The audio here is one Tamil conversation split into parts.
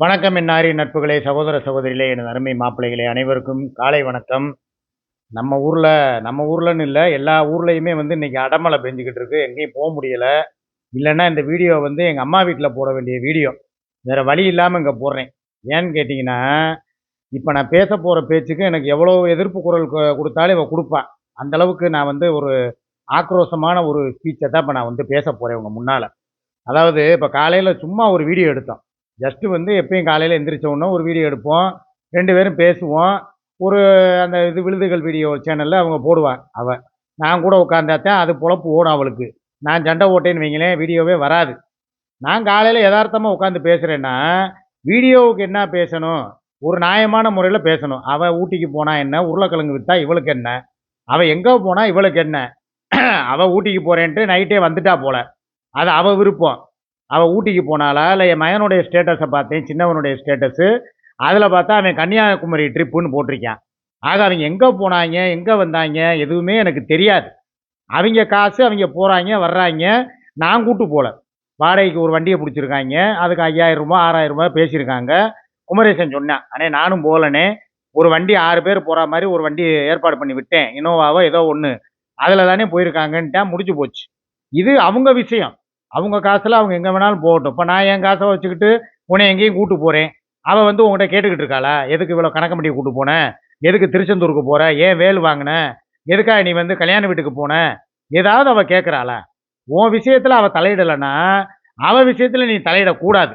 வணக்கம் என்னாரி நட்புகளே சகோதர சகோதரிகளே எனது அருமை மாப்பிள்ளைகளே அனைவருக்கும் காலை வணக்கம். நம்ம ஊரில் நம்ம ஊர்லன்னு இல்லை எல்லா ஊர்லேயுமே வந்து இன்னைக்கு அடமலை பெஞ்சிக்கிட்டு இருக்கு. எங்கேயும் போக முடியலை. இல்லைன்னா இந்த வீடியோ வந்து எங்கள் அம்மா வீட்டில் போட வேண்டிய வீடியோ. வேறு வழி இல்லாமல் இங்கே போடுறேன். ஏன்னு கேட்டிங்கன்னா இப்போ நான் பேச போகிற பேச்சுக்கு எனக்கு எவ்வளோ எதிர்ப்பு குரல் கொடுத்தாலும் இவன் கொடுப்பான் அந்தளவுக்கு நான் வந்து ஒரு ஆக்ரோஷமான ஒரு ஸ்பீச்சை தான் இப்போ நான் வந்து பேச போகிறேன் உங்கள் முன்னால். அதாவது இப்போ காலையில் சும்மா ஒரு வீடியோ எடுத்தோம். ஜஸ்ட்டு வந்து எப்பயும் காலையில் எந்திரிச்ச உடனே ஒரு வீடியோ எடுப்போம். ரெண்டு பேரும் பேசுவோம். ஒரு அந்த இது விழுதுகள் வீடியோ சேனலில் அவங்க போடுவான் அவள் நான் கூட உட்காந்தாத்தான் அது பொழப்பு ஓடும் அவளுக்கு. நான் சண்டை ஓட்டேன்னு வைங்களேன் வீடியோவே வராது. நான் காலையில் யதார்த்தமாக உட்காந்து பேசுகிறேன்னா வீடியோவுக்கு என்ன பேசணும்? ஒரு நியாயமான முறையில் பேசணும். அவள் ஊட்டிக்கு போனால் என்ன? உருளைக்கிழங்கு விற்றா இவளுக்கு என்ன? அவள் எங்கே போனால் இவளுக்கு என்ன? அவள் ஊட்டிக்கு போகிறேன்ட்டு நைட்டே வந்துட்டா போல. அது அவள் விருப்பம். அவள் ஊட்டிக்கு போனாலா இல்லை என் மகனுடைய ஸ்டேட்டஸை பார்த்தேன் சின்னவனுடைய ஸ்டேட்டஸு அதில் பார்த்தா அவன் கன்னியாகுமரி ட்ரிப்புன்னு போட்டிருக்கான். ஆக அவங்க எங்கே போனாங்க எங்கே வந்தாங்க எதுவுமே எனக்கு தெரியாது. அவங்க காசு அவங்க போகிறாங்க வர்றாங்க. நான் கூட்டு போகல வாடகைக்கு ஒரு வண்டியை பிடிச்சிருக்காங்க. அதுக்கு ஐயாயிரம் ரூபாய் ஆறாயிரம் ரூபாய் பேசியிருக்காங்க. குமரேசன் சொன்னான் அண்ணே நானும் போகலனே ஒரு வண்டி ஆறு பேர் போகிற மாதிரி ஒரு வண்டி ஏற்பாடு பண்ணி விட்டேன். இனோவாவோ ஏதோ ஒன்று அதில் தானே போயிருக்காங்கன்ட்டா முடிஞ்சு போச்சு. இது அவங்க விஷயம். அவங்க காசில் அவங்க எங்கே வேணாலும் போகட்டும். இப்போ நான் என் காசை வச்சுக்கிட்டு உன்னை எங்கேயும் கூட்டு போகிறேன் அவள் வந்து உங்கள்கிட்ட கேட்டுக்கிட்டு இருக்காளா? எதுக்கு இவ்வளோ கணக்கம்பட்டியை கூட்டு போனேன் எதுக்கு திருச்செந்தூருக்கு போகிற ஏன் வேல் வாங்கின? எதுக்காக நீ வந்து கல்யாண வீட்டுக்கு போன? ஏதாவது அவள் கேட்குறாளா உன் விஷயத்தில் அவள் தலையிடலைன்னா அவள் விஷயத்தில் நீ தலையிடக்கூடாது.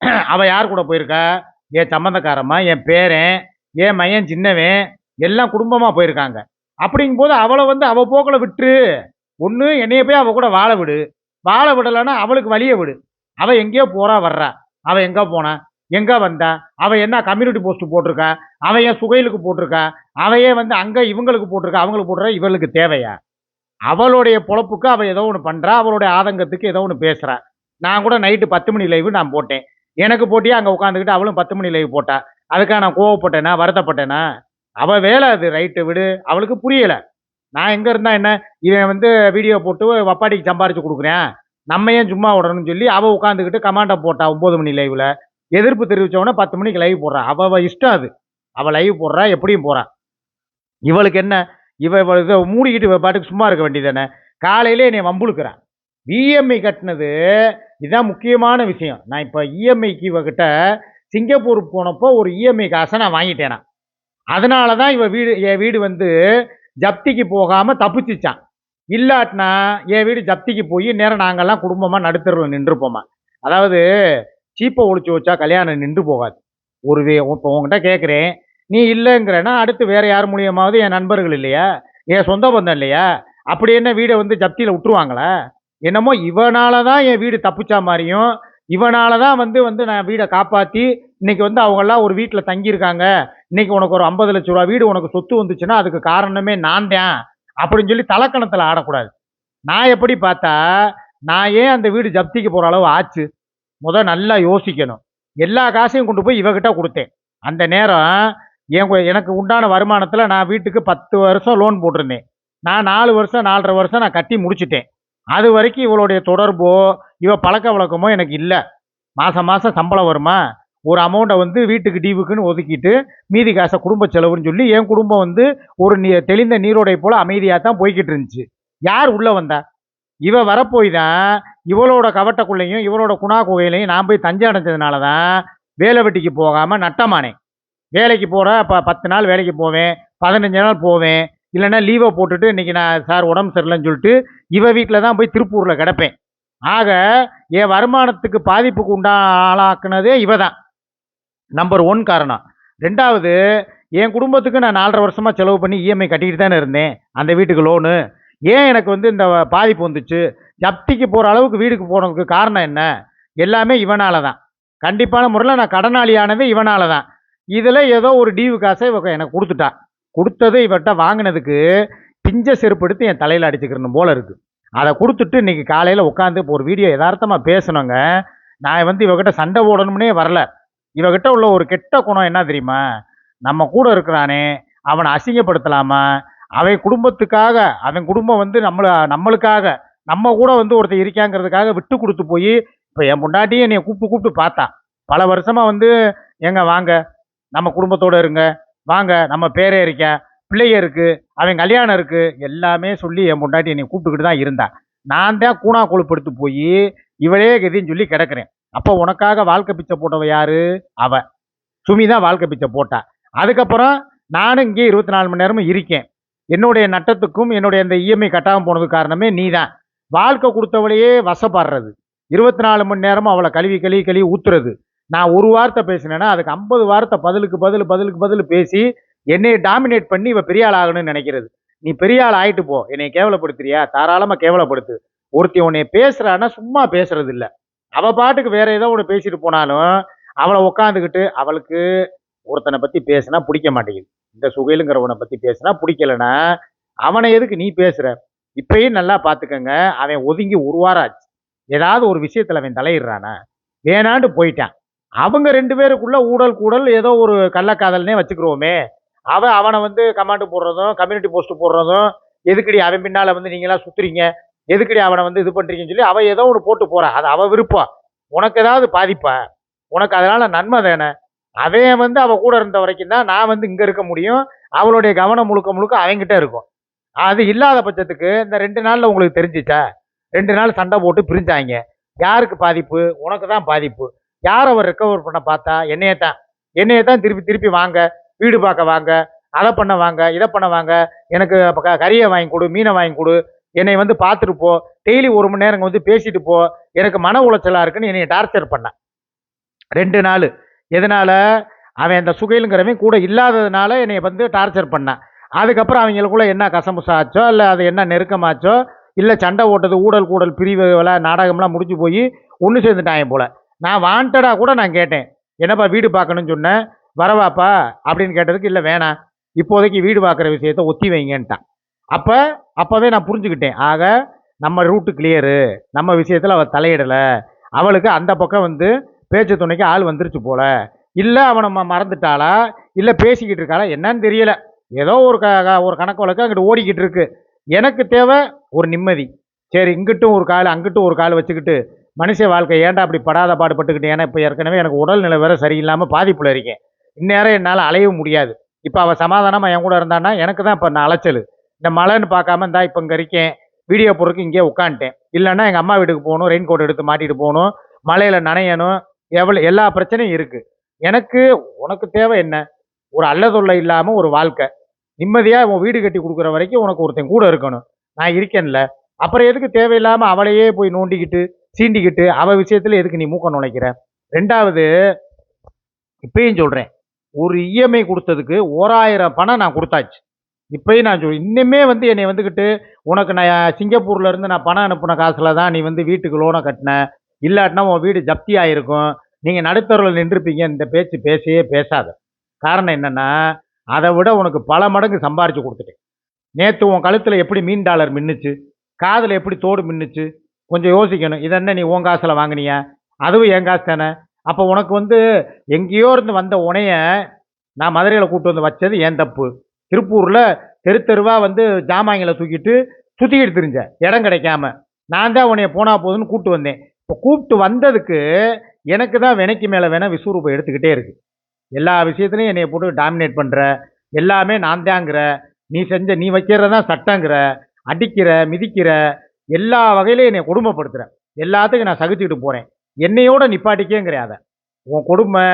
அவள் யார் கூட போயிருக்கா? என் சம்மந்தக்காரம்மா என் பேரன் என் மையன் சின்னவன் எல்லாம் குடும்பமாக போயிருக்காங்க. அப்படிங்கும்போது அவளை வந்து அவள் போக்கில் விட்டுரு. ஒன்று என்னைய போய் அவள் கூட வாழ விடு. வாழ விடலைன்னா அவளுக்கு வழியை விடு. அவள் எங்கேயோ போறா வர்றா. அவள் எங்கே போனா? எங்கே வந்தா? அவள் என்ன கம்யூனிட்டி போஸ்ட் போட்டிருக்கா? அவன் ஏன் சுகையிலுக்கு போட்டிருக்கா? அவையே வந்து அங்கே இவங்களுக்கு போட்டிருக்கா? அவங்களுக்கு போட்டிருக்கா இவளுக்கு தேவையா? அவளுடைய பொழப்புக்கு அவள் ஏதோ ஒன்று பண்ணுறா அவளுடைய ஆதங்கத்துக்கு ஏதோ ஒன்று பேசுகிறா நான் கூட நைட்டு பத்து மணி லைவு நான் போட்டேன். எனக்கு போட்டியே? அங்கே உட்காந்துக்கிட்டு அவளும் பத்து மணி லைவ் போட்டா. அதுக்காக நான் கோவப்பட்டேனா? வருத்தப்பட்டேனா? அவள் வேலை அது. ரைட்டு விடு. அவளுக்கு புரியலை. நான் எங்கே இருந்தால் என்ன? இவன் வந்து வீடியோ போட்டு வப்பாடிக்கு சம்பாரிச்சு கொடுக்குறேன். நம்ம ஏன் சும்மா விடணும்னு சொல்லி அவள் உட்காந்துக்கிட்டு கமாண்டை போட்டா ஒம்பது மணி லைவில் எதிர்ப்பு தெரிவித்தவொடனே பத்து மணிக்கு லைவ் போடுறான் அவள் இஷ்டம் அது. அவள் லைவ் போடுறா எப்படியும் போகிறான் இவளுக்கு என்ன? இவ இவ இதை மூடிக்கிட்டு இவ பாட்டுக்கு சும்மா இருக்க வேண்டியதானே காலையிலே என்னை வம்புழுக்கிறான் இஎம்ஐ கட்டினது இதுதான் முக்கியமான விஷயம். நான் இப்போ இஎம்ஐக்கு இவகிட்ட சிங்கப்பூர் போனப்போ ஒரு இஎம்ஐ காசை நான் வாங்கிட்டேனா. அதனால தான் இவ வீடு என் வீடு வந்து ஜப்திக்கு போகாமல் தப்பிச்சிச்சான். இல்லாட்டினா என் வீடு ஜப்திக்கு போய் நேரம் நாங்கெல்லாம் குடும்பமாக நடுத்தருவில் நின்றுப்போமா? அதாவது சீப்பை ஒழிச்சு வச்சா கல்யாணம் நின்று போகாது. ஒரு வே இப்போ உங்ககிட்ட கேட்குறேன் நீ இல்லைங்கிறனா அடுத்து வேறு யார் மூலியமாவது என் நண்பர்கள் இல்லையா? என் சொந்த பந்தம் இல்லையா? அப்படி என்ன வீடை வந்து ஜப்தியில் விட்டுருவாங்களா என்னமோ இவனால தான் என் வீடு தப்பிச்சா மாதிரியும் இவனால தான் வந்து வந்து நான் வீடை காப்பாற்றி இன்னைக்கு வந்து அவங்கெல்லாம் ஒரு வீட்டில் தங்கியிருக்காங்க. இன்னைக்கு உனக்கு ஒரு ஐம்பது லட்ச ரூபா வீடு உனக்கு சொத்து வந்துச்சுன்னா அதுக்கு காரணமே நான் தான் அப்படின்னு சொல்லி தலக்கணத்தில் ஆடக்கூடாது. நான் எப்படி பார்த்தா நான் ஏன் அந்த வீடு ஜப்திக்கு போகிற அளவு ஆச்சு? முத நல்லா யோசிக்கணும். எல்லா காசையும் கொண்டு போய் இவகிட்ட கொடுத்தேன். அந்த நேரம் என் எனக்கு உண்டான வருமானத்தில் நான் வீட்டுக்கு பத்து வருஷம் லோன் போட்டிருந்தேன். நான் நாலு வருஷம் நாலரை வருஷம் நான் கட்டி முடிச்சிட்டேன். அது வரைக்கும் இவளுடைய தொடர்போ இவ பழக்க வழக்கமோ எனக்கு இல்லை. மாதம் மாதம் சம்பளம் வருமா? ஒரு அமௌண்ட்டை வந்து வீட்டுக்கு டீவுக்குன்னு ஒதுக்கிட்டு மீதி காசை குடும்ப செலவுன்னு சொல்லி என் குடும்பம் வந்து ஒரு நீ தெளிந்த நீரோடை போல அமைதியாக தான் போய்கிட்டு இருந்துச்சு. யார் உள்ளே வந்தா? இவ வரப்போய் தான் இவளோட கவட்டக்குள்ளையும் இவளோட குணா குகையிலையும் நான் போய் தஞ்சை அடைஞ்சதுனால தான் வேலை வெட்டிக்கு போகாமல் நட்டமானேன். வேலைக்கு போகிற ப பத்து நாள் வேலைக்கு போவேன் பதினஞ்சு நாள் போவேன் இல்லைன்னா லீவை போட்டுட்டு இன்னைக்கு நான் சார் உடம்பு சரியில்லைன்னு சொல்லிட்டு இவ வீட்டில் தான் போய் திருப்பூரில் கிடப்பேன். ஆக என் வருமானத்துக்கு பாதிப்புக்கு உண்டா ஆளாக்குனதே இவ தான். நம்பர் ஒன் காரணம். ரெண்டாவது என் குடும்பத்துக்கு நான் நாலரை வருஷமாக செலவு பண்ணி இஎம்ஐ கட்டிக்கிட்டு தானே இருந்தேன். அந்த வீட்டுக்கு லோனு ஏன் எனக்கு வந்து இந்த பாதிப்பு வந்துச்சு? ஜப்திக்கு போகிற அளவுக்கு வீடுக்கு போனதுக்கு காரணம் என்ன? எல்லாமே இவனால தான். கண்டிப்பான முறையில் நான் கடனாளியானது இவனால தான். இதில் ஏதோ ஒரு டீவு காசை எனக்கு கொடுத்துட்டா. கொடுத்தது இவர்கிட்ட வாங்கினதுக்கு பிஞ்ச செருப்பு எடுத்து என் தலையில் அடிச்சுக்கிறணும் போல இருக்குது அதை கொடுத்துட்டு இன்னைக்கு காலையில் உட்காந்து இப்போ ஒரு வீடியோ யதார்த்தமாக பேசணுங்க. நான் வந்து இவகிட்ட சண்டை போடணும்னே வரல. இவகிட்ட உள்ள ஒரு கெட்ட குணம் என்ன தெரியுமா? நம்ம கூட இருக்கிறானே அவனை அசிங்கப்படுத்தலாமா? அவன் குடும்பத்துக்காக அவன் குடும்பம் வந்து நம்மள நம்மளுக்காக நம்ம கூட வந்து ஒருத்தர் இருக்காங்கிறதுக்காக விட்டு கொடுத்து போய் இப்போ என் பொண்டாட்டியும் என்னை கூப்பிட்டு கூப்பிட்டு பார்த்தா. பல வருஷமாக வந்து ஏங்க வாங்க. நம்ம குடும்பத்தோடு இருங்க. வாங்க நம்ம பேரே இருக்க பிள்ளைய இருக்கு அவன் கல்யாணம் இருக்கு எல்லாமே சொல்லி என் பொண்டாட்டி என்னை கூப்பிட்டுக்கிட்டு தான் இருந்தா. நான் தான் கூணா கொழுப்படுத்து போய் இவளே கதின்னு சொல்லி கிடக்குறேன். அப்போ உனக்காக வாழ்க்கை பிச்சை போட்டவ யாரு? அவ. சுமி தான் வாழ்க்கை பிச்சை போட்டா. அதுக்கப்புறம் நானும் இங்கே இருபத்தி நாலு மணி நேரமும் இருக்கேன். என்னுடைய நட்டத்துக்கும் என்னுடைய இந்த இஎம்ஐ கட்டாமல் போனது காரணமே நீ தான் வாழ்க்கை கொடுத்தவளையே வசப்படுறது. இருபத்தி நாலு மணி நேரமும் அவளை கழுவி கழுவி கழுவி ஊத்துறது. நான் ஒரு வார்த்தை பேசினேன்னா அதுக்கு ஐம்பது வார்த்தை பதிலுக்கு பதில் பதிலுக்கு பதில் பேசி என்னையை டாமினேட் பண்ணி இவ பெரிய ஆள் ஆகணும்னு நினைக்கிறது. நீ பெரிய ஆள் ஆயிட்டு போ. என்னை கேவலப்படுத்துறியா? தாராளமாக கேவலப்படுத்து. ஒருத்தி உன்னை பேசுறான்னா சும்மா பேசுறது இல்லை. அவ பாட்டுக்கு வேற ஏதோ ஒன்று பேசிட்டு போனாலும் அவளை உட்காந்துக்கிட்டு அவளுக்கு ஒருத்தனை பத்தி பேசினா பிடிக்க மாட்டேங்குது. இந்த சுகையிலுங்கிறவனை பத்தி பேசினா பிடிக்கலனா அவனை எதுக்கு நீ பேசுற? இப்பயும் நல்லா பார்த்துக்கங்க அவன் ஒதுங்கி ஒரு வாரம் ஆச்சு. ஏதாவது ஒரு விஷயத்துல அவன் தலையிடுறானா? வேணாண்டு போயிட்டான். அவங்க ரெண்டு பேருக்குள்ள ஊடல் கூடல் ஏதோ ஒரு கள்ளக்காதல்னே வச்சுக்கிறோமே. அவன் அவனை வந்து கமாண்டு போடுறதும் கம்யூனிட்டி போஸ்ட் போடுறதும் எதுக்கடி அவன் பின்னால் வந்து நீங்களாம் சுற்றுறீங்க எதுக்கடி அவனை வந்து இது பண்ணுறீங்கன்னு சொல்லி அவள் ஏதோ ஒன்று போட்டு போகிறா அது அவள் விருப்பம் உனக்கு ஏதாவது பாதிப்பா? உனக்கு அதனால் நன்மை தானே? அவன் வந்து அவள் கூட இருந்த வரைக்கும் தான் நான் வந்து இங்கே இருக்க முடியும். அவளுடைய கவனம் முழுக்க முழுக்க அவங்ககிட்ட இருக்கும். அது இல்லாத பட்சத்துக்கு இந்த ரெண்டு நாளில் உங்களுக்கு தெரிஞ்சிச்சா? ரெண்டு நாள் சண்டை போட்டு பிரிஞ்சாங்க. யாருக்கு பாதிப்பு? உனக்கு தான் பாதிப்பு. யார் அவர் ரெக்கவர் பண்ண பார்த்தா என்னையை தான். என்னையை தான் திருப்பி திருப்பி வாங்க வீடு பார்க்க வாங்க அதை பண்ண வாங்க இதை பண்ண வாங்க எனக்கு க- கறியை வாங்கி கொடு மீனை வாங்கி கொடு என்னை வந்து பார்த்துட்டு போ டெய்லி ஒரு மணி நேரம் வந்து பேசிட்டு போ எனக்கு மன உளைச்சலாக இருக்குன்னு என்னை டார்ச்சர் பண்ணான் ரெண்டு நாள். எதனால்? அவன் அந்த சுகையிலுங்கிறவன் கூட இல்லாததுனால என்னை வந்து டார்ச்சர் பண்ணான் அதுக்கப்புறம் அவங்களுக்குள்ள என்ன கசமுசாச்சோ இல்லை அது என்ன நெருக்கமாச்சோ இல்லை சண்டை ஓட்டது ஊடல் கூடல் பிரிவு நாடகம்லாம் முடிஞ்சு போய் ஒன்று சேர்ந்துட்டாங்க போல். நான் வாண்டடாக கூட நான் கேட்டேன். என்னப்பா வீடு பார்க்கணும்னு சொன்னேன் வரவாப்பா? அப்படின்னு கேட்டதுக்கு இல்லை வேணாம். இப்போதைக்கு வீடு பார்க்குற விஷயத்த ஒத்தி வைங்கன்ட்டான். அப்போ அப்போவே நான் புரிஞ்சுக்கிட்டேன். ஆக நம்ம ரூட்டு கிளியரு நம்ம விஷயத்தில் அவள் தலையிடலை. அவளுக்கு அந்த பக்கம் வந்து பேச்சு துணைக்கு ஆள் வந்துருச்சு போல. இல்லை அவனை மறந்துட்டாளா? இல்லை பேசிக்கிட்டு இருக்காளா? என்னன்னு தெரியல. ஏதோ ஒரு க க- ஒரு கணக்கு வழக்கு அங்கிட்டு ஓடிக்கிட்டு இருக்கு. எனக்கு தேவை ஒரு நிம்மதி. சரி இங்கிட்டும் ஒரு கால் அங்கிட்டும் ஒரு கால் வச்சுக்கிட்டு மனுஷ வாழ்க்கை ஏன்டா அப்படி படாத பாடுபட்டுக்கிட்டு? ஏன்னா இப்போ ஏற்கனவே எனக்கு உடல்நிலை வேறு சரியில்லாமல் பாதிப்பில் இருக்கேன். இந்நேரம் என்னால் அலையவும் முடியாது. இப்போ அவள் சமாதானமாக என் கூட இருந்தான்னா எனக்கு தான் இப்போ நான் அலைச்சல். இந்த மழைன்னு பார்க்காம இந்தா இப்போ இங்கே இருக்கேன். வீடியோ போடுறதுக்கு இங்கே உட்காந்துட்டேன். இல்லைன்னா எங்கள் அம்மா வீட்டுக்கு போகணும் ரெயின் கோட் எடுத்து மாட்டிட்டு போகணும். மழையில் நனையணும். எவ்வளோ எல்லா பிரச்சனையும் இருக்குது எனக்கு உனக்கு தேவை என்ன? ஒரு அல்லதொல்லை இல்லாமல் ஒரு வாழ்க்கை. நிம்மதியாக உன் வீடு கட்டி கொடுக்குற வரைக்கும் உனக்கு ஒருத்தன் கூட இருக்கணும். நான் இருக்கேன்ல. அப்புறம் எதுக்கு தேவையில்லாமல் அவளையே போய் நோண்டிக்கிட்டு சீண்டிக்கிட்டு அவ விஷயத்தில் எதுக்கு நீ மூக்க நுழைக்கிற? ரெண்டாவது இப்பயும் சொல்கிறேன் ஒரு இஎம்ஐ கொடுத்ததுக்கு ஓராயிரம் பணம் நான் கொடுத்தாச்சு. இப்பயும் நான் சொல் இன்னுமே வந்து என்னை வந்துக்கிட்டு உனக்கு நான் சிங்கப்பூர்லேருந்து நான் பணம் அனுப்பின காசில் தான் நீ வந்து வீட்டுக்கு லோனை கட்டின. இல்லாட்டினா உன் வீடு ஜப்தி ஆகிருக்கும் நீங்கள் நடுத்தரில் நின்றுப்பீங்க. இந்த பேச்சு பேசியே பேசாத. காரணம் என்னென்னா அதை விட உனக்கு பல மடங்கு சம்பாரித்து கொடுத்துட்டேன். நேற்று உன் கழுத்தில் எப்படி மீன் டாலர் மின்னுச்சு? காதில் எப்படி தோடு மின்னுச்சு? கொஞ்சம் யோசிக்கணும். இது என்ன நீ உன் காசில் வாங்கினியா? அதுவும் என் காசு தானே? அப்போ உனக்கு வந்து எங்கேயோ இருந்து வந்த உனைய நான் மதுரையில் கூப்பிட்டு வந்து வச்சது என் தப்பு. திருப்பூரில் தெரு தெருவாக வந்து ஜாமாங்களை தூக்கிட்டு சுற்றிக்கிட்டு தெரிஞ்ச இடம் கிடைக்காம. நான் தான் உன்னைய போனால் போதுன்னு கூப்பிட்டு வந்தேன். இப்போ கூப்பிட்டு வந்ததுக்கு எனக்கு தான் வினைக்கு மேலே வேணால் விஸ்வரூபம் எடுத்துக்கிட்டே இருக்குது எல்லா விஷயத்துலையும் என்னைய போட்டு டாமினேட் பண்ணுற எல்லாமே நான் தாங்கிற நீ செஞ்ச நீ வைக்கிறதான் சட்டங்கிற. அடிக்கிற மிதிக்கிற எல்லா வகையிலையும் என்னை கொடுமைப்படுத்துகிறேன் எல்லாத்துக்கும் நான் சகிச்சுக்கிட்டு போகிறேன் என்னையோட நிப்பாட்டிக்கேங்கிற அதை. உன் கொடுமை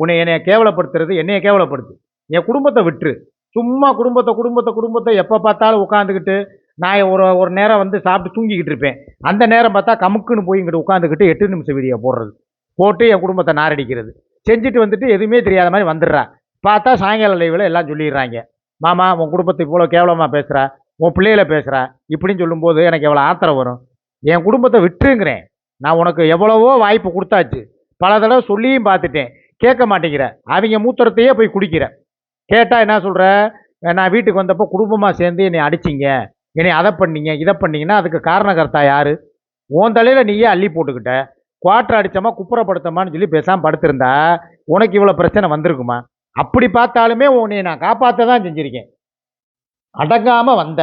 உன்னை என்னை கேவலப்படுத்துறது என்னையை கேவலப்படுத்து. என் குடும்பத்தை விட்டுரு. சும்மா குடும்பத்தை குடும்பத்தை குடும்பத்தை எப்போ பார்த்தாலும் உட்காந்துக்கிட்டு நான் ஒரு ஒரு நேரம் வந்து சாப்பிட்டு தூங்கிக்கிட்டு இருப்பேன். அந்த நேரம் பார்த்தா கமுக்குன்னு போய் இங்கிட்டு உட்காந்துக்கிட்டு எட்டு நிமிஷம் வீடியோ போடுறது. போட்டு என் குடும்பத்தை நாரடிக்கிறது. செஞ்சுட்டு வந்துட்டு எதுவுமே தெரியாத மாதிரி வந்துடுறா. பார்த்தா சாயங்கால லைவில் எல்லாம் சொல்லிடுறாங்க. மாமா உன் குடும்பத்தை இவ்வளோ கேவலமாக பேசுகிறா உன் பிள்ளையில பேசுகிற இப்படின்னு சொல்லும்போது எனக்கு எவ்வளோ ஆத்திரம் வரும். என் குடும்பத்தை விட்டுருங்கிறேன். நான் உனக்கு எவ்வளவோ வாய்ப்பு கொடுத்தாச்சு. பல தடவை சொல்லியும் பார்த்துட்டேன். கேட்க மாட்டேங்கிற. அவங்க மூத்திரத்தையே போய் குடிக்கிற. கேட்டால் என்ன சொல்கிற நான் வீட்டுக்கு வந்தப்போ குடும்பமாக சேர்ந்து என்னை அடிச்சிங்க. என்னை அதை பண்ணீங்க இதை பண்ணீங்கன்னா அதுக்கு காரணகர்த்தா யார்? உன் தலையில் நீயே அள்ளி போட்டுக்கிட்ட. குவாட்டர் அடிச்சமா குப்புறப்படுத்தமான்னு சொல்லி பேசாமல் படுத்திருந்தா உனக்கு இவ்வளோ பிரச்சனை வந்திருக்குமா? அப்படி பார்த்தாலுமே உன்னை நான் காப்பாற்ற தான் செஞ்சுருக்கேன். அடங்காமல் வந்த.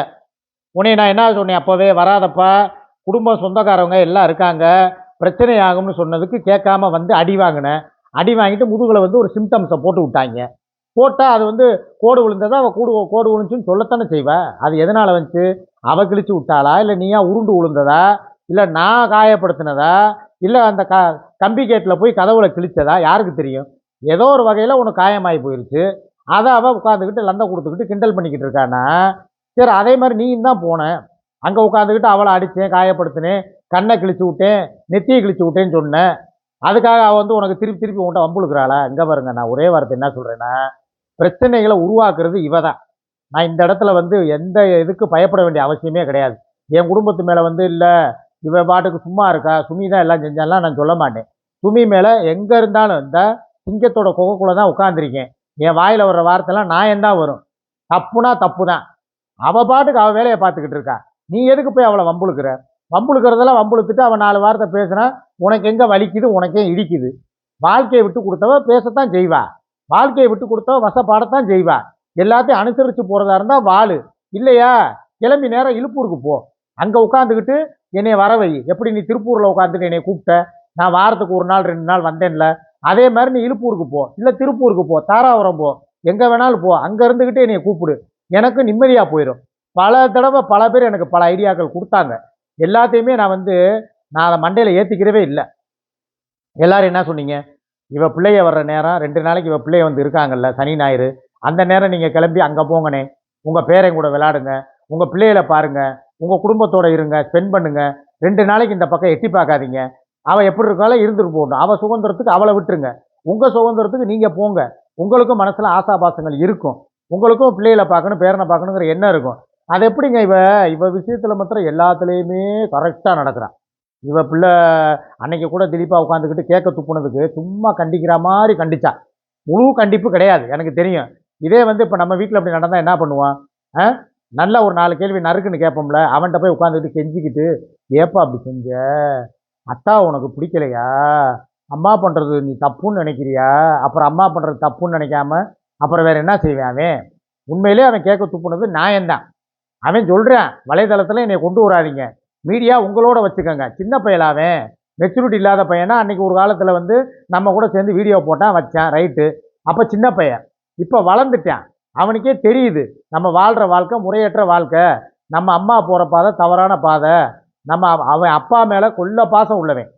உன்னை நான் என்ன சொன்னேன்? அப்போவே வராதப்பா. குடும்பம் சொந்தக்காரவங்க எல்லாம் இருக்காங்க. பிரச்சனை ஆகும்னு சொன்னதுக்கு கேட்காம வந்து அடி வாங்கினேன் அடி வாங்கிட்டு முதுகில் வந்து ஒரு சிம்டம்ஸை போட்டு விட்டாங்க. போட்டால் அது வந்து கோடு விழுந்ததா அவள் கூடு கோடு விழுந்துச்சுன்னு சொல்லத்தானே செய்வேன் அது எதனால் வந்துச்சு? அவ கிழிச்சு விட்டாளா? இல்லை நீயா உருண்டு விழுந்ததா இல்லை நான் காயப்படுத்தினதா? இல்லை அந்த க கம்பி கேட்டில் போய் கதவுல கிழிச்சதா? யாருக்கு தெரியும்? ஏதோ ஒரு வகையில் உனக்கு காயமாகி போயிருச்சு. அதை அவள் உட்காந்துக்கிட்டு லந்தை கொடுத்துக்கிட்டு கிண்டல் பண்ணிக்கிட்டு இருக்கானா? சரி அதே மாதிரி நீயும் தான் போனேன் அங்கே உட்காந்துக்கிட்டு அவளை அடித்தேன் காயப்படுத்தினேன் கண்ணை கிழிச்சு விட்டேன் நெத்தியை கிழிச்சு விட்டேன்னு சொன்னேன் அதுக்காக அவள் வந்து உனக்கு திருப்பி திருப்பி உன்ட்ட வம்புழுக்கிறாளா இங்கே பாருங்க நான் ஒரே வார்த்தை என்ன சொல்கிறேன்னா பிரச்சனைகளை உருவாக்குறது இவ தான். நான் இந்த இடத்துல வந்து எந்த இதுக்கு பயப்பட வேண்டிய அவசியமே கிடையாது. என் குடும்பத்து மேலே வந்து இல்லை இவ பாட்டுக்கு சும்மா இருக்கா? சுமி தான் எல்லாம் செஞ்சாலாம் நான் சொல்ல மாட்டேன். சுமி மேலே எங்கே இருந்தாலும் இந்த சிங்கத்தோட குகைக்குள்ளே தான் உட்காந்துருக்கேன் என் வாயில் வர்ற வார்த்தைலாம் நான் தான் வரும். தப்புனா தப்பு தான் அவள் பாட்டுக்கு அவள் வேலையை பார்த்துக்கிட்டு இருக்கா. நீ எதுக்கு போய் அவளை வம்புழுக்கிற? வம்புழுக்கிறதெல்லாம் வம்புழுத்துட்டு அவள் நாலு வார்த்தை பேசுனா உனக்கு எங்கே வலிக்குது உனக்கே இடிக்குது. வாழ்க்கையை விட்டு கொடுத்தவ பேசத்தான் செய்வா. வாழ்க்கையை விட்டு கொடுத்தவ வசப்பாடத்தான் செய்வா. எல்லாத்தையும் அனுசரித்து போகிறதா இருந்தால் வாழு. இல்லையா? கிளம்பி நேரம் இழுப்பூருக்கு போ. அங்கே உட்காந்துக்கிட்டு என்னை வர வை எப்படி நீ திருப்பூரில் உட்காந்துட்டு என்னை கூப்பிட்ட? நான் வாரத்துக்கு ஒரு நாள் ரெண்டு நாள் வந்தேன்ல. அதே மாதிரி நீ இழுப்பூருக்கு போ இல்லை திருப்பூருக்கு போ தாராபுரம் போ எங்கே வேணாலும் போ அங்கே இருந்துக்கிட்டே நீ கூப்பிடு. எனக்கு நிம்மதியாக போயிடும். பல தடவை பல பேர் எனக்கு பல ஐடியாக்கள் கொடுத்தாங்க. எல்லாத்தையுமே நான் வந்து நான் அதை மண்டையில் ஏற்றிக்கிறவே இல்லை. எல்லாரும் என்ன சொன்னீங்க? இவ பிள்ளைய வர்ற நேரம் ரெண்டு நாளைக்கு இவ பிள்ளைய வந்து இருக்காங்கல்ல சனி ஞாயிறு. அந்த நேரம் நீங்கள் கிளம்பி அங்கே போங்கண்ணே. உங்கள் பேரையும் கூட விளாடுங்க உங்கள் பிள்ளைகளை பாருங்கள் உங்கள் குடும்பத்தோடு இருங்க ஸ்பெண்ட் பண்ணுங்கள் ரெண்டு நாளைக்கு இந்த பக்கம் எட்டி பார்க்காதீங்க. அவள் எப்படி இருக்காலும் இருந்துட்டு போகணும் அவள் சுதந்திரத்துக்கு அவளை விட்டுருங்க. உங்கள் சுதந்திரத்துக்கு நீங்கள் போங்க. உங்களுக்கும் மனசில் ஆசாபாசங்கள் இருக்கும். உங்களுக்கும் பிள்ளைகளை பார்க்கணும் பேரனை பார்க்கணுங்கிற எண்ணம் இருக்கும். அது எப்படிங்க இவ? இவ விஷயத்தில் மாத்திரம் எல்லாத்துலேயுமே கரெக்டாக நடக்கிறான். இவ பிள்ளை அன்னைக்கு கூட திலீப்பா உட்காந்துக்கிட்டு கேட்க துப்புனதுக்கு சும்மா கண்டிக்கிற மாதிரி கண்டிச்சா. முழு கண்டிப்பு கிடையாது எனக்கு தெரியும். இதே வந்து இப்போ நம்ம வீட்டில் அப்படி நடந்தால் என்ன பண்ணுவான்? ஆ? நல்ல ஒரு நாலு கேள்வி நறுக்குன்னு கேட்போம்ல அவன்கிட்ட போய் உட்காந்துக்கிட்டு செஞ்சுக்கிட்டு ஏப்பா அப்படி செஞ்ச? அத்தா உனக்கு பிடிக்கலையா? அம்மா பண்ணுறது நீ தப்புன்னு நினைக்கிறியா? அப்புறம் அம்மா பண்ணுறது தப்புன்னு நினைக்காம அப்புறம் வேறு என்ன செய்வேன் அவன்? உண்மையிலே அவன் கேட்க துப்புனது நியாயம்தான் அவன் சொல்கிறேன் வலைதளத்தில் என்னை கொண்டு வராதீங்க. மீடியா உங்களோட வச்சுக்கோங்க. சின்ன பையலாவேன் அவன். மெச்சூரிட்டி இல்லாத பையனா அன்றைக்கி ஒரு காலத்தில் வந்து நம்ம கூட சேர்ந்து வீடியோ போட்டான் வச்சேன் ரைட்டு அப்போ சின்ன பையன். இப்போ வளர்ந்துட்டான். அவனுக்கே தெரியுது. நம்ம வாழ்கிற வாழ்க்கை முறையற்ற வாழ்க்கை. நம்ம அம்மா போகிற பாதை தவறான பாதை. நம்ம அவன் அப்பா மேலே கொள்ள பாசம் உள்ளவன்.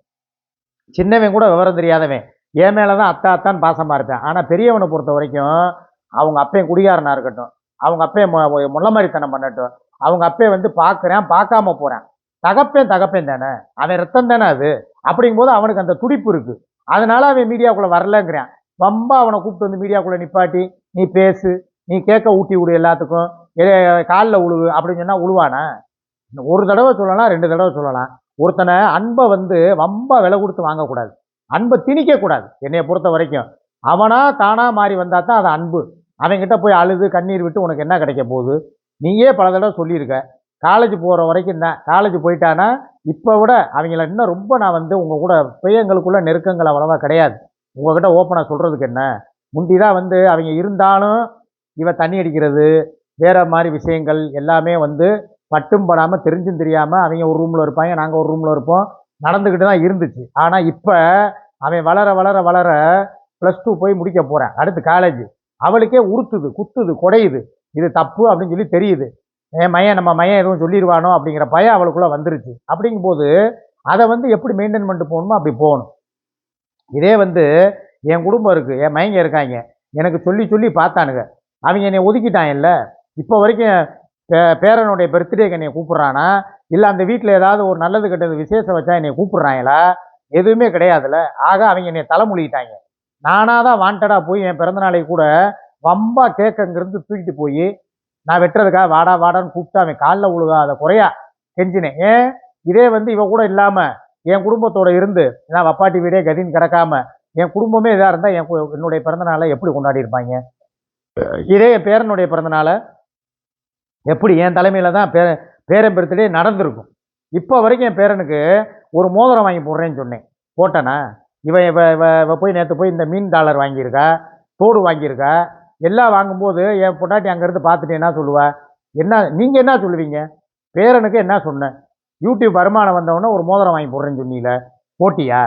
சின்னவன் கூட விவரம் தெரியாதவன். என் மேலே தான் அத்தா அத்தான் பாசமாக இருப்பேன். ஆனால் பெரியவனை பொறுத்த வரைக்கும் அவங்க அப்பையும் குடிகாரனாக இருக்கட்டும் அவங்க அப்பையும் மு- முள்ள மாதிரித்தனம் பண்ணட்டும் அவங்க அப்பையை வந்து பார்க்குறேன் பார்க்காம போகிறேன் தகப்பேன் தகப்பேன் தானே? அவன் ரத்தம் தானே அது? அப்படிங்கும்போது அவனுக்கு அந்த துடிப்பு இருக்குது அதனால் அவன் மீடியாக்குள்ளே வரலங்கிறான். ரொம்ப அவனை கூப்பிட்டு வந்து மீடியாக்குள்ளே நிப்பாட்டி நீ பேசு நீ கேட்க ஊட்டி விடு எல்லாத்துக்கும். காலில் உழுவு அப்படின்னு சொன்னால் உழுவானா? ஒரு தடவை சொல்லலாம் ரெண்டு தடவை சொல்லலாம். ஒருத்தனை அன்பை வந்து ரொம்ப விலை கொடுத்து வாங்கக்கூடாது. அன்பை திணிக்கக்கூடாது என்னைய பொறுத்த வரைக்கும். அவனாக தானாக மாறி வந்தால் தான் அது அன்பு. அவன்கிட்ட போய் அழுது கண்ணீர் விட்டு உனக்கு என்ன கிடைக்க போகுது? நீயே பல தடவை சொல்லியிருக்க. காலேஜ் போகிற வரைக்கும் தான் காலேஜ் போயிட்டானா? இப்போ விட அவங்கள இன்னும் ரொம்ப நான் வந்து உங்கள் கூட பையங்களுக்குள்ள நெருக்கங்கள் அவ்வளோவா கிடையாது. உங்ககிட்ட ஓப்பனாக சொல்கிறதுக்கு என்ன? முந்தி தான் வந்து அவங்க இருந்தாலும் இவன் தண்ணி அடிக்கிறது வேறு மாதிரி விஷயங்கள் எல்லாமே வந்து பட்டும் படாமல் தெரிஞ்சும் தெரியாமல் அவங்க ஒரு ரூமில் இருப்பாங்க நாங்கள் ஒரு ரூமில் இருப்போம். நடந்துக்கிட்டு தான் இருந்துச்சு. ஆனால் இப்போ அவன் வளர வளர வளர ப்ளஸ் டூ போய் முடிக்க போகிறேன் அடுத்து காலேஜ் அவளுக்கே உறுத்துது குத்துது குடையுது. இது தப்பு அப்படின்னு சொல்லி தெரியுது. என் மையன் நம்ம மையன் எதுவும் சொல்லிடுவானோ அப்படிங்கிற பயம் அவளுக்குள்ளே வந்துருச்சு. அப்படிங்கும்போது அதை வந்து எப்படி மெயின்டைன் பண்ணிட்டு போகணுமோ அப்படி போகணும். இதே வந்து என் குடும்பம் இருக்குது என் மையங்க இருக்காங்க. எனக்கு சொல்லி சொல்லி பார்த்தானுங்க. அவங்க என்னை ஒதுக்கிட்டாங்கல்ல. இப்போ வரைக்கும் பேரனுடைய பர்த்டேக்கு என்னை கூப்பிட்றானா? இல்லை அந்த வீட்டில் ஏதாவது ஒரு நல்லது கெட்டது விசேஷம் வச்சா என்னை கூப்பிட்றாங்களா? எதுவுமே கிடையாதுல்ல. ஆக அவங்க என்னை தலைமொழிட்டாங்க நானாக தான் வாண்டடாக போய் என் பிறந்தநாளை கூட வம்பா கேக்கங்கிருந்து தூக்கிட்டு போய் நான் வெட்டுறதுக்காக வாடா வாடான்னு கூப்பிட்டு அவன் காலில் விழுகாத குறையா கெஞ்சினேன். ஏன்? இதே வந்து இவ கூட இல்லாமல் என் குடும்பத்தோட இருந்து நான் வப்பாட்டி வீடே கதின்னு கிடக்காம என் குடும்பமே இதாக இருந்தால் என் என்னுடைய பிறந்தநாளை எப்படி கொண்டாடி இருப்பாங்க இதே என் பேரனுடைய பிறந்தநாளை எப்படி என் தலைமையில் தான் பே பேரன் பர்த்டே நடந்திருக்கும். இப்போ வரைக்கும் என் பேரனுக்கு ஒரு மோதிரம் வாங்கி போடுறேன்னு சொன்னேன். போட்டேனா? இவன் இவ இவ இவ போய் நேற்று போய் இந்த மீன் டாலர் வாங்கியிருக்கா? தோடு வாங்கியிருக்கா? எல்லாம் வாங்கும்போது என் பொட்டாட்டி அங்கேருந்து பார்த்துட்டு என்ன சொல்லுவா? என்ன நீங்கள் என்ன சொல்லுவீங்க? பேரனுக்கு என்ன சொன்னேன்? யூடியூப் வருமானம் வந்தவொடனே ஒரு மோதிரம் வாங்கி போடுறேன்னு சொன்னீங்களே போட்டியா?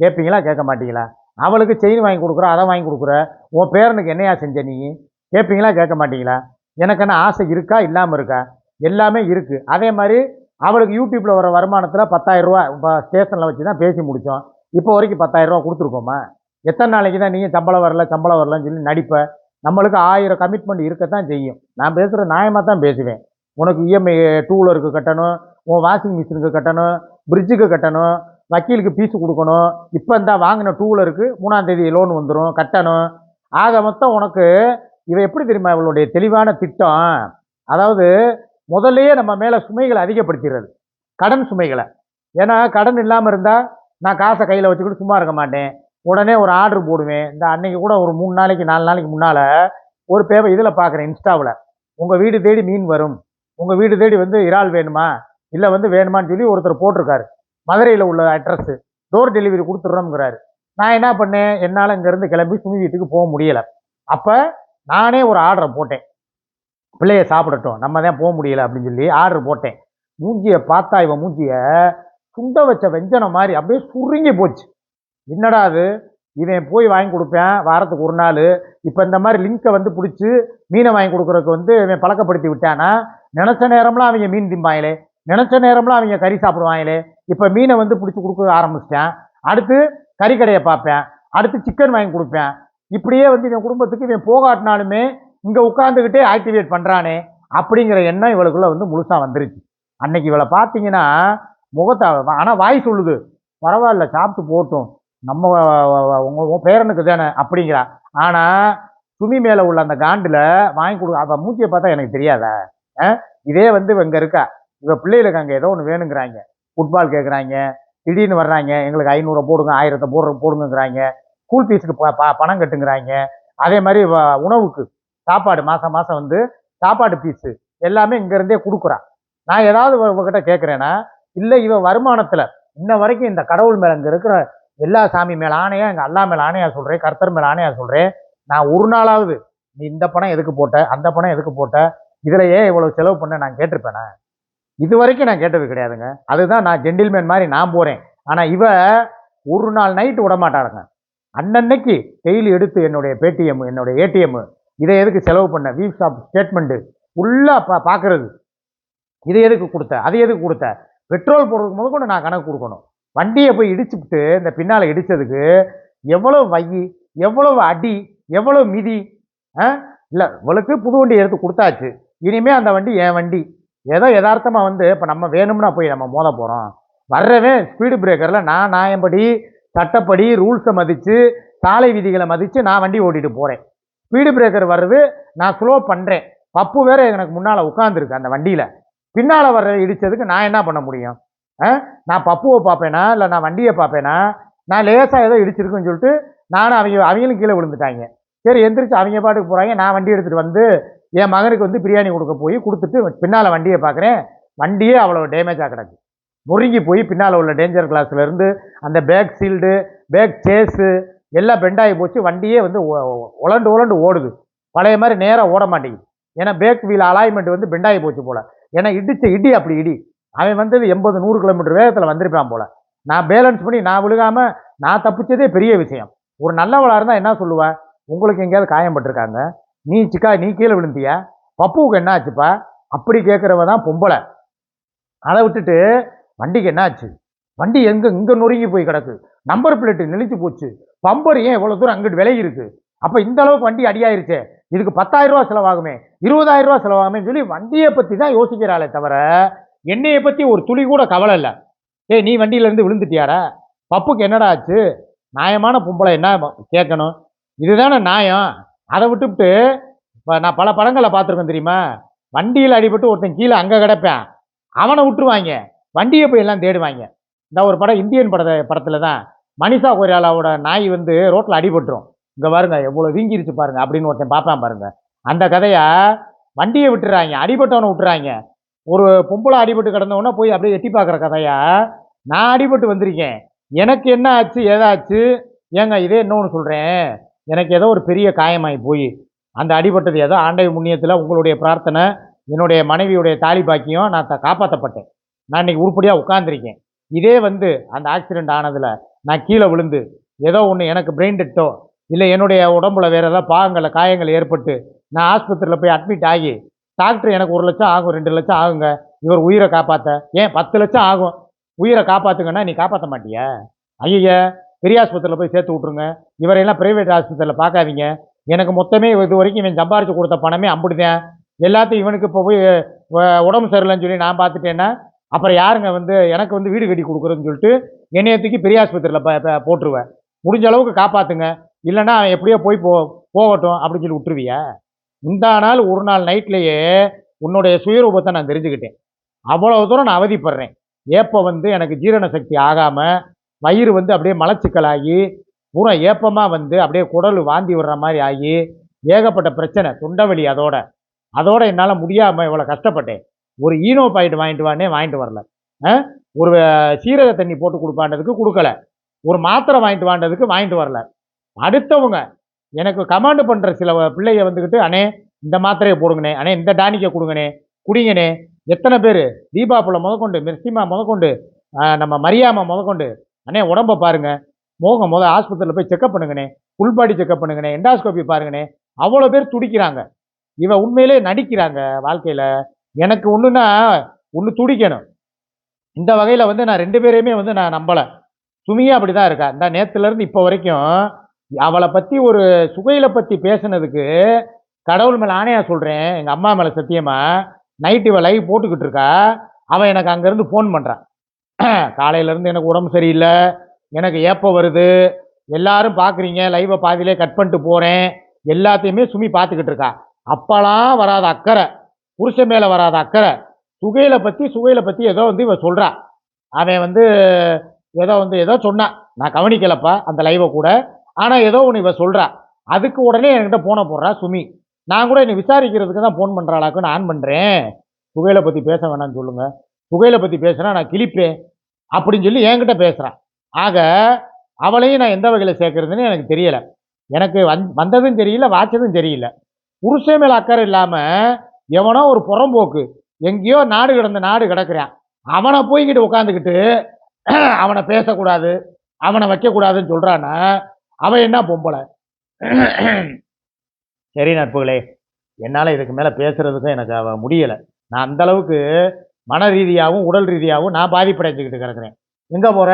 கேட்பீங்களா கேட்க மாட்டீங்களா? அவளுக்கு செயின் வாங்கி கொடுக்குற அதை வாங்கி கொடுக்குற உன் பேரனுக்கு என்னையா செஞ்ச நீ? கேட்பீங்களா கேட்க மாட்டீங்களா? எனக்கு என்ன ஆசை இருக்கா? இல்லாமல் இருக்கா? எல்லாமே இருக்குது அதே மாதிரி அவளுக்கு யூடியூப்பில் வர வருமானத்தில் பத்தாயிரரூவா இப்போ ஸ்டேஷனில் வச்சு தான் பேசி முடித்தோம் இப்போ வரைக்கும் பத்தாயிரரூவா கொடுத்துருக்கோமா? எத்தனை நாளைக்கு தான் நீங்கள் சம்பளம் வரல சம்பளம் வரலன்னு சொல்லி நடிப்ப? நம்மளுக்கு ஆயிரம் கமிட்மெண்ட் இருக்கத்தான் செய்யும். நான் பேசுகிற நியாயமாக தான் பேசுவேன். உனக்கு இஎம்ஐ டூ வீலருக்கு கட்டணும் உன் வாஷிங் மிஷினுக்கு கட்டணும் ஃப்ரிட்ஜுக்கு கட்டணும் வக்கீலுக்கு பீஸு கொடுக்கணும். இப்போ இந்த வாங்கின டூ வீலருக்கு லோன் வந்துடும் கட்டணும். ஆக மொத்தம் உனக்கு இவன் எப்படி தெரியுமா இவளுடைய தெளிவான திட்டம்? அதாவது முதல்லையே நம்ம மேலே சுமைகளை அதிகப்படுத்திடுறது. கடன் சுமைகளை. ஏன்னா கடன் இல்லாமல் இருந்தால் நான் காசை கையில் வச்சுக்கிட்டு சும்மா இருக்க மாட்டேன். உடனே ஒரு ஆர்டர் போடுவேன். இந்த அன்னைக்கு கூட ஒரு மூணு நாளைக்கு நாலு நாளைக்கு முன்னால் ஒரு பேப்பர் இதில் பார்க்குறேன் இன்ஸ்டாவில். உங்கள் வீடு தேடி மீன் வரும். உங்கள் வீடு தேடி வந்து இறால் வேணுமா? இல்லை வந்து வேணுமான்னு சொல்லி ஒருத்தர் போட்டிருக்காரு. மதுரையில் உள்ள அட்ரஸ்ஸு டோர் டெலிவரி கொடுத்துட்றோம்ங்கிறாரு. நான் என்ன பண்ணேன்? என்னால் இங்கேருந்து கிளம்பி சுமி வீட்டுக்கு போக முடியலை. அப்போ நானே ஒரு ஆர்டரை போட்டேன். பிள்ளைய சாப்பிடட்டும் நம்ம தான் போக முடியல அப்படின்னு சொல்லி ஆர்டர் போட்டேன். மூஞ்சியை பார்த்தா இவன் மூஞ்சியை சுண்ட வச்ச வெஞ்சனம் மாதிரி அப்படியே சுருங்கி போச்சு. என்னடா அது? இவன் போய் வாங்கி கொடுப்பேன் வாரத்துக்கு ஒரு நாள். இப்போ இந்த மாதிரி லிங்கை வந்து பிடிச்சி மீனை வாங்கி கொடுக்குறதுக்கு வந்து இவன் பழக்கப்படுத்தி விட்டானா? நினச்ச நேரம்லாம் அவங்க மீன் திம்பாங்களே. நினச்ச நேரம்லாம் அவங்க கறி சாப்பிடுவாங்களே. இப்போ மீனை வந்து பிடிச்சி கொடுக்க ஆரம்பிச்சிட்டேன். அடுத்து கறிக்கடையை பார்ப்பேன். அடுத்து சிக்கன் வாங்கி கொடுப்பேன். இப்படியே வந்து இவன் குடும்பத்துக்கு இவன் போகாட்டினாலுமே இங்கே உட்காந்துக்கிட்டே ஆக்டிவேட் பண்ணுறானே அப்படிங்கிற எண்ணம் இவளுக்குள்ளே வந்து முழுசாக வந்துருச்சு. அன்னைக்கு இவளை பார்த்தீங்கன்னா முகத்தை ஆனால் வாய் சொல்லுது. பரவாயில்ல சாப்பிட்டு போட்டோம் நம்ம உங்கள் பேரனுக்கு தானே அப்படிங்கிறா. ஆனால் சுமி மேலே உள்ள அந்த காண்டில் வாங்கி கொடு அவள் மூச்சியை பார்த்தா எனக்கு தெரியாதா? ஆ? இதே வந்து இங்கே இருக்கா? இவள் பிள்ளைகளுக்கு அங்கே ஏதோ ஒன்று வேணுங்கிறாங்க. ஃபுட்பால் கேட்குறாங்க திடீர்னு வர்றாங்க. எங்களுக்கு ஐநூறு போடுங்க ஆயிரத்தை போடுற போடுங்கிறாங்க ஸ்கூல் ஃபீஸுக்கு பணம் கட்டுங்கிறாங்க. அதே மாதிரி வ- உணவுக்கு சாப்பாடு மாதம் மாதம் வந்து சாப்பாடு ஃபீஸு எல்லாமே இங்கேருந்தே கொடுக்குறான். நான் ஏதாவது உங்ககிட்ட கேட்குறேன்னா இல்லை இவன் வருமானத்தில் இன்ன வரைக்கும் இந்த கடவுள் மேலே இங்கே இருக்கிற எல்லா சாமி மேலே ஆணையா எங்கள் அல்லா மேலே ஆணையா சொல்கிறேன் கர்த்தர் மேலே ஆணையா சொல்கிறேன் நான் ஒரு நாளாவது நீ இந்த பணம் எதுக்கு போட்ட அந்த பணம் எதுக்கு போட்ட இதில் ஏன் இவ்வளோ செலவு பண்ண நான் கேட்டிருப்பேனே? இது வரைக்கும் நான் கேட்டது கிடையாதுங்க. அதுதான் நான் ஜென்டில்மேன் மாதிரி நான் போகிறேன் ஆனால் இவ ஒரு நாள் நைட்டு விட மாட்டாருங்க அன்னன்னைக்கு டெய்லி எடுத்து என்னுடைய பேடிஎம் என்னுடைய ஏடிஎம் இதை எதுக்கு செலவு பண்ண வீக்ஸ் ஆஃப் ஸ்டேட்மெண்ட்டு ஃபுல்லாக பா பார்க்குறது இதை எதுக்கு கொடுத்த அதை எதுக்கு கொடுத்த? பெட்ரோல் போடுறதுக்கு முதல் கூட நான் கணக்கு கொடுக்கணும். வண்டியை போய் இடிச்சுப்புட்டு இந்த பின்னால் இடித்ததுக்கு எவ்வளோ வையி எவ்வளவு அடி எவ்வளோ மிதி ஆ? இல்லை இவளுக்கு புது வண்டி எடுத்து கொடுத்தாச்சு. இனிமேல் அந்த வண்டி என் வண்டி. ஏதோ யதார்த்தமாக வந்து இப்போ நம்ம வேணும்னா போய் நம்ம மோத போகிறோம் வர்றவன் ஸ்பீடு பிரேக்கரில் நான் நாயம்படி சட்டப்படி ரூல்ஸை மதித்து சாலை விதிகளை மதித்து நான் வண்டி ஓட்டிட்டு போகிறேன் ஸ்பீடு பிரேக்கர் வர்றது நான் ஸ்லோ பண்ணுறேன் பப்பு வேறு எனக்கு முன்னால் உட்காந்துருக்கு அந்த வண்டியில். பின்னால் வர்ற இடித்ததுக்கு நான் என்ன பண்ண முடியும்? நான் பப்புவை பார்ப்பேனா? இல்லை நான் வண்டியை பார்ப்பேனா? நான் லேசாக ஏதோ இடிச்சிருக்குன்னு சொல்லிட்டு நானும் அவங்க அவங்களும் கீழே விழுந்துட்டாங்க. சரி எந்திரிச்சு அவங்க பாட்டுக்கு போகிறாங்க நான் வண்டி எடுத்துகிட்டு வந்து என் மகனுக்கு வந்து பிரியாணி கொடுக்க போய் கொடுத்துட்டு பின்னால் வண்டியை பார்க்குறேன். வண்டியே அவ்வளோ டேமேஜாக கிடக்கு. நொறுங்கி போய் பின்னால் உள்ள டேஞ்சர் கிளாஸ்லேருந்து அந்த பேக் சீல்டு பேக் சேஸு எல்லாம் பெண்டாகி போச்சு. வண்டியே வந்து உலண்டு உலண்டு ஓடுது. பழைய மாதிரி நேராக ஓட மாட்டேங்குது. ஏன்னா பேக் வீல் அலாய்மெண்ட் வந்து பெண்டாகி போச்சு போல். ஏன்னா இடிச்ச இடி அப்படி இடி. அவன் வந்தது எண்பது நூறு கிலோமீட்டர் வேகத்தில் வந்திருப்பான் போல். நான் பேலன்ஸ் பண்ணி நான் விழுகாமல் நான் தப்பிச்சதே பெரிய விஷயம். ஒரு நல்லவளாக இருந்தால் என்ன சொல்லுவேன் உங்களுக்கு எங்கேயாவது காயம்பட்டிருக்காங்க நீ சிக்கா நீ கீழே விழுந்தியா? பப்புவுக்கு என்ன ஆச்சுப்பா? அப்படி கேட்குறவ தான் பொம்பளை. அதை விட்டுட்டு வண்டிக்கு என்னாச்சு? வண்டி எங்கே இங்கே நொறுங்கி போய் கிடக்கு. நம்பர் பிளேட்டு நெளிச்சு போச்சு. பம்பர் ஏன் இவ்வளோ தூரம் அங்கிட்டு விலகி இருக்கு அப்போ இந்த அளவுக்கு வண்டி அடியாயிருச்சே. இதுக்கு பத்தாயிரரூவா ரூபா செலவாகுமே. இருபதாயிரரூவா செலவாகுமே சொல்லி வண்டியை பற்றி தான் யோசிக்கிறாளே தவிர என்னையை பற்றி ஒரு துளி கூட கவலை இல்லை. ஏய் நீ வண்டியிலேருந்து விழுந்துட்டியாரா பப்புக்கு என்னடா ஆச்சு? நியாயமான பொம்பளை என்ன கேட்கணும். இதுதானே நியாயம். அதை விட்டுவிட்டு இப்போ நான் பல படங்களை பார்த்துருக்கேன் தெரியுமா? வண்டியில் அடிபட்டு ஒருத்தன் கீழே அங்கே கிடப்பேன். அவனை விட்டுருவாங்க. வண்டியை போய் எல்லாம் தேடுவாங்க. இந்த ஒரு படம் இந்தியன் படத்தை படத்தில் தான் மனிஷா கொய்ராலாவோட நாய் வந்து ரோட்டில் அடிபட்டுரும். இங்கே பாருங்க எவ்வளோ வீங்கிருச்சு பாருங்க அப்படின்னு ஒருத்தன் பார்ப்பான் பாருங்க. அந்த கதையை வண்டியை விட்டுறாங்க அடிபட்டவனை விட்டுறாங்க. ஒரு பொம்பளை அடிபட்டு கிடந்தவொடனே போய் அப்படியே எட்டி பார்க்குற கதையா நான் அடிபட்டு வந்திருக்கேன். எனக்கு என்ன ஆச்சு ஏதாச்சு? ஏங்க இதே இன்னொன்று சொல்கிறேன் எனக்கு ஏதோ ஒரு பெரிய காயமாகி போய். அந்த அடிபட்டது ஏதோ ஆண்டை முன்னியத்தில் உங்களுடைய பிரார்த்தனை என்னுடைய மனைவியுடைய தாலி பாக்கியம் நான் த- காப்பாற்றப்பட்டேன் நான் இன்னைக்கு உருப்படியாக உட்காந்துருக்கேன் இதே வந்து அந்த ஆக்சிடெண்ட் ஆனதில் நான் கீழே விழுந்து ஏதோ ஒன்று எனக்கு பிரெயின் டெட்டோ இல்லை என்னுடைய உடம்புல வேறு ஏதாவது பாகங்களில் காயங்கள் ஏற்பட்டு நான் ஆஸ்பத்திரியில் போய் அட்மிட் ஆகி டாக்டர் எனக்கு ஒரு லட்சம் ஆகும் ரெண்டு லட்சம் ஆகுங்க. இவர் உயிரை காப்பாற்ற ஏன்? பத்து லட்சம் ஆகும். உயிரை காப்பாற்றுங்கன்னா நீ காப்பாற்ற மாட்டியா? ஐயா பெரிய ஆஸ்பத்திரியில் போய் சேர்த்து விட்ருங்க இவரையெல்லாம் ப்ரைவேட் ஆஸ்பத்திரியில் பார்க்காதீங்க. எனக்கு மொத்தமே இது வரைக்கும் இவன் சம்பாரித்து கொடுத்த பணமே அம்பிடுதேன். எல்லாத்தையும் இவனுக்கு இப்போ போய் உடம்பு சரியில்லைன்னு சொல்லி நான் பார்த்துட்டேன்னா அப்புறம் யாருங்க வந்து எனக்கு வந்து வீடு கட்டி கொடுக்குறதுன்னு சொல்லிட்டு என்னையத்துக்கு பெரிய ஆஸ்பத்திரியில் ப போட்டுருவேன். முடிஞ்ச அளவுக்கு காப்பாற்றுங்க இல்லைன்னா அவன் எப்படியோ போய் போ போகட்டும் அப்படின்னு சொல்லி விட்டுருவியா? இந்த நாள் ஒரு நாள் நைட்லேயே உன்னுடைய சுயரூபத்தை நான் தெரிஞ்சுக்கிட்டேன். அவ்வளோ தூரம் நான் அவதிப்படுறேன். ஏப்போ வந்து எனக்கு ஜீரண சக்தி ஆகாமல் வயிறு வந்து அப்படியே மலச்சிக்கலாகி பூரா ஏப்பமாக வந்து அப்படியே குடல் வாந்தி விடுற மாதிரி ஆகி ஏகப்பட்ட பிரச்சனை தொண்டவலி அதோட. அதோட என்னால் முடியாமல் இவ்வளோ கஷ்டப்பட்டேன். ஒரு ஈனோ பாயிண்ட் வாங்கிட்டு வானே வாங்கிட்டு வரல. ஆ? ஒரு சீரக தண்ணி போட்டு கொடுப்பாண்டதுக்கு கொடுக்கல. ஒரு மாத்திரை வாங்கிட்டு வாண்டதுக்கு வாங்கிட்டு வரல. அடுத்தவங்க எனக்கு கமாண்டு பண்ணுற சில பிள்ளைய வந்துக்கிட்டு அண்ணே இந்த மாத்திரையை போடுங்கண்ணே. அண்ணே இந்த டானிக்கை கொடுங்கண்ணே. குடிங்கண்ணே. எத்தனை பேர்? தீபா முதக்கொண்டு முதற்கொண்டு மிர்சிமா முதற்கொண்டு நம்ம மரியாமா முதற்கொண்டு அண்ணே உடம்ப பாருங்க. மோகம் முத ஆஸ்பத்திரியில் போய் செக்கப் பண்ணுங்கண்ணே. ஃபுல் பாடி செக்கப் பண்ணுங்கண்ணே. எண்டாஸ்கோபி பாருங்கண்ணே. அவ்வளோ பேர் துடிக்கிறாங்க. இவ உண்மையிலே நடிக்கிறாங்க வாழ்க்கையில். எனக்கு ஒன்றுன்னா ஒன்று துடிக்கணும். இந்த வகையில் வந்து நான் ரெண்டு பேரையுமே வந்து நான் நம்பலை. சுமியா அப்படி தான் இருக்கா. இந்த நேற்றுலேருந்து இப்போ வரைக்கும் அவளை பற்றி ஒரு சுகையில பற்றி பேசுனதுக்கு கடவுள் மேலே ஆணையாக சொல்கிறேன் எங்கள் அம்மா மேலே சத்தியமாக நைட்டு இவள் லைவ் போட்டுக்கிட்டு இருக்கா. அவன் எனக்கு அங்கேருந்து ஃபோன் பண்ணுறான் காலையிலேருந்து எனக்கு உடம்பு சரியில்லை. எனக்கு ஏப்போ வருது. எல்லாரும் பார்க்குறீங்க லைவை பாதியிலே கட் பண்ணிட்டு போகிறேன் எல்லாத்தையுமே சுமி பார்த்துக்கிட்டு இருக்கா. அப்போலாம் வராத அக்கறை. புருஷன் மேலே வராத அக்கறை. சுகையில பற்றி சுகையில பற்றி ஏதோ வந்து இவன் சொல்கிறா அவன் வந்து ஏதோ வந்து ஏதோ சொன்னான் நான் கவனிக்கலப்பா அந்த லைவை கூட. ஆனால் ஏதோ ஒன்று இவன் சொல்கிறா அதுக்கு உடனே என்கிட்ட போனை போடுறா சுமி. நான் கூட என்னை விசாரிக்கிறதுக்கு தான் ஃபோன் பண்ணுறாளாக்கு நான் ஆன் பண்ணுறேன் புகையில பற்றி பேச வேணாம்னு சொல்லுங்கள் புகையில பற்றி பேசுனா நான் கிழிப்பேன். அப்படின்னு சொல்லி என்கிட்ட பேசுகிறான் ஆக அவளையும் நான் எந்த வகையில் சேர்க்குறதுன்னு எனக்கு தெரியலை. எனக்கு வந் வந்ததும் தெரியல வாச்சதும் தெரியல. புருஷன் மேலே அக்கறை இல்லாமல் எவனோ ஒரு புறம்போக்கு எங்கேயோ நாடு கிடந்த நாடு கிடக்குறான். அவனை போய்கிட்டு உட்காந்துக்கிட்டு அவனை பேசக்கூடாது அவனை வைக்கக்கூடாதுன்னு சொல்கிறான்னா அவன் என்ன பொம்பளை? சரி நட்புகளே என்னால் இதுக்கு மேலே பேசுகிறதுக்கும் எனக்கு அவன் முடியலை. நான் அந்தளவுக்கு மன ரீதியாகவும் உடல் ரீதியாகவும் நான் பாதிப்படைஞ்சிக்கிட்டு கிடக்குறேன். எங்கே போகிற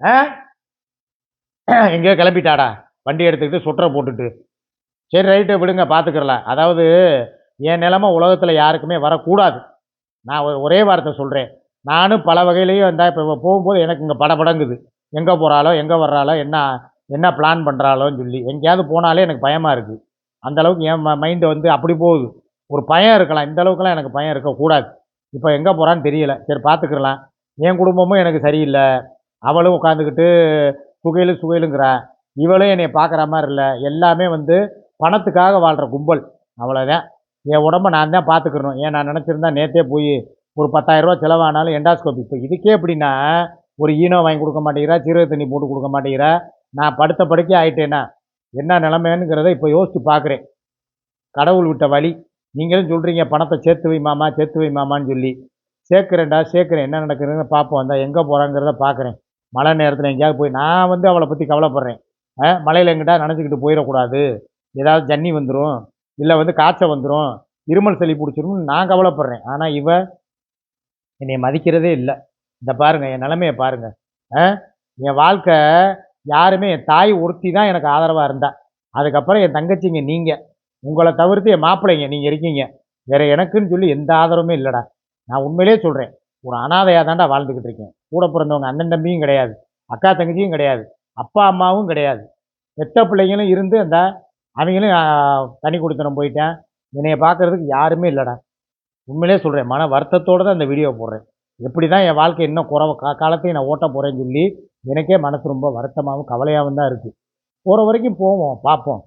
ஆ? எங்கேயோ கிளம்பிட்டாடா. வண்டி எடுத்துக்கிட்டு சுற்ற போட்டுட்டு. சரி ரைட்டு விடுங்க பார்த்துக்கிறலாம் அதாவது என் நிலமை உலகத்தில் யாருக்குமே வரக்கூடாது. நான் ஒரே வார்த்தை சொல்கிறேன் நானும் பல வகையிலையும் இந்த இப்போ போகும்போது எனக்கு இங்கே படபடங்குது. எங்கே போகிறாளோ எங்கே வர்றாளோ என்ன என்ன பிளான் பண்ணுறாளோன்னு சொல்லி. எங்கேயாவது போனாலே எனக்கு பயமாக இருக்குது அந்த அளவுக்கு என் மைண்டு வந்து அப்படி போகுது. ஒரு பயம் இருக்கலாம். இந்த அளவுக்குலாம் எனக்கு பயம் இருக்கக்கூடாது இப்போ எங்கே போகிறான்னு தெரியல. சரி பார்த்துக்கலாம் என் குடும்பமும் எனக்கு சரியில்லை. அவளும் உட்காந்துக்கிட்டு சுகையிலும் சுகையிலுங்கிறா. இவளும் என்னை பார்க்குற மாதிரி இல்லை. எல்லாமே வந்து பணத்துக்காக வாழ்கிற கும்பல். அவ்வளோதான் என் உடம்ப நான் தான் பார்த்துக்கிறணும் ஏன் நான் நினச்சிருந்தா நேற்றே போய் ஒரு பத்தாயிரரூபா செலவானாலும் எண்டாஸ்கோபி இப்போ இதுக்கே எப்படின்னா ஒரு ஈனோ வாங்கி கொடுக்க மாட்டேங்கிறா சீரக தண்ணி போட்டு கொடுக்க மாட்டேங்கிறா. நான் படுத்த படுக்கே ஆயிட்டேன்னா என்ன நிலமைங்கிறத இப்போ யோசித்து பார்க்குறேன் கடவுள் விட்ட வழி. நீங்களும் சொல்கிறீங்க பணத்தை சேர்த்து வை மாமா சேர்த்து வை மாமான்னு சொல்லி. சேர்க்குறேன்டா சேர்க்குறேன். என்ன நடக்குதுன்னு பார்ப்போம் அந்த எங்கே போகிறாங்கிறத பார்க்குறேன் மழை நேரத்தில் எங்கேயாவது போய் நான் வந்து அவளை பற்றி கவலைப்படுறேன். மழையில் எங்கிட்ட நினச்சிக்கிட்டு போயிடக்கூடாது. ஏதாவது ஜன்னி வந்துடும் இல்லை வந்து காய்ச்சல் வந்துடும் இருமல் சளி பிடிச்சிரும்னு நான் கவலைப்படுறேன். ஆனால் இவ என்னை மதிக்கிறதே இல்லை. இந்த பாருங்கள் என் நிலமையை பாருங்கள் என் வாழ்க்கை யாருமே என் தாய் ஒருத்தி தான் எனக்கு ஆதரவாக இருந்தா. அதுக்கப்புறம் என் தங்கச்சிங்க நீங்கள் உங்களை தவிர்த்து என் மாப்பிள்ளைங்க நீங்கள் இருக்கீங்க. வேற எனக்குன்னு சொல்லி எந்த ஆதரவுமே இல்லைடா. நான் உண்மையிலே சொல்கிறேன் ஒரு அனாதையாக தாண்டா வாழ்ந்துக்கிட்டு இருக்கேன். கூட பிறந்தவங்க அண்ணன் தம்பியும் கிடையாது. அக்கா தங்கச்சியும் கிடையாது. அப்பா அம்மாவும் கிடையாது. பெத்த பிள்ளைங்களும் இருந்து அந்த அவங்களும் தனி கொடுத்தனம் போயிட்டேன். என்னைய பார்க்கறதுக்கு யாருமே இல்லைடா. உண்மையிலே சொல்கிறேன் மன வருத்தத்தோடு தான் இந்த வீடியோ போடுறேன். எப்படி தான் என் வாழ்க்கை இன்னும் குறவ கா காலத்தையும் நான் ஓட்ட போகிறேன்னு சொல்லி எனக்கே மனசு ரொம்ப வருத்தமாகவும் கவலையாகவும் தான் இருக்குது போகிற வரைக்கும் போவோம் பார்ப்போம்.